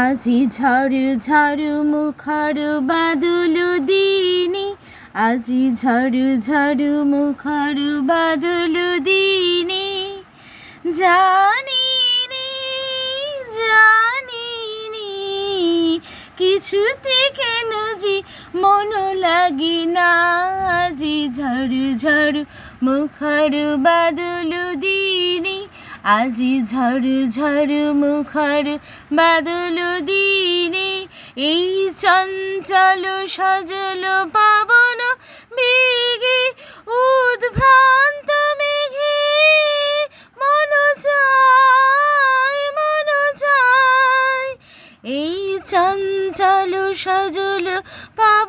আজি ঝড় ঝড় মুখর বাদল দিনে, আজি ঝড় ঝড় মুখর বাদল দিনে। জানি জানি কিছুতে কেন যে মন লাগি না। আজি ঝড় ঝড় মুখর বাদল দিনে আজি ঝড় ঝড় মুখর বাদল দিনে এই চঞ্চল সজল পাবন বেগে উদ্ভ্রান্ত মেঘে। মন যায় মন যায় এই চঞ্চল সজল পাবন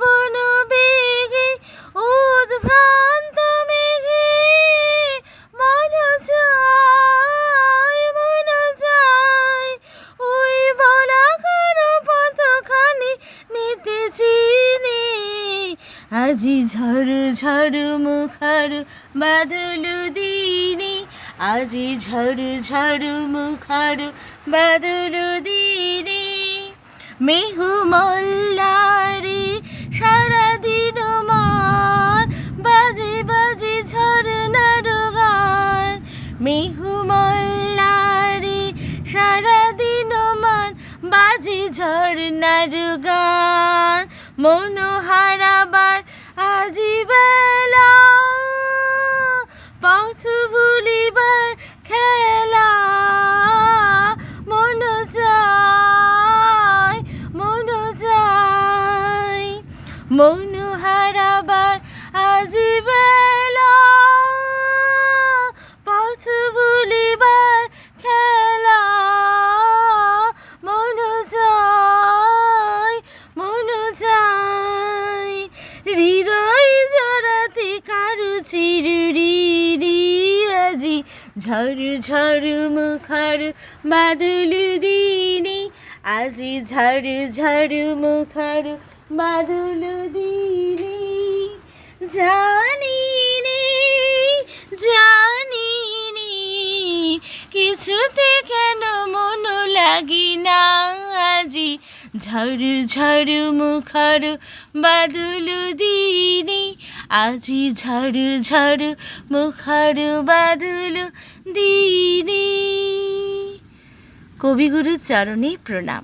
আজি ঝড় ঝড় মুখার বাদল দিনে, আজি ঝড় ঝড় মুখার বাদল দিনে। মেহু মল্লারে সারাদিন মার, বাজে বাজে ঝরনার গান। মেহু মল্লারে সারাদিন মার, বাজে ঝরনার গান। মনোহারাবার আজি মন হারাবার আজি বেলা পথ ভুলিবার খেলা। মন যায় মন যায়। হৃদয় জড়াতে কারু চিরুরি আজি ঝড় ঝড় মুখর বাদল দিনে। আজি ঝড় ঝড় মুখর বাদল দিনে জানি নে কিছুতে কেন মন লাগি না আজি। ঝড় ঝড় মুখর বাদল দিনে আজি ঝড় ঝড় মুখর বাদল দিনে কবিগুরুর চরণে প্রণাম।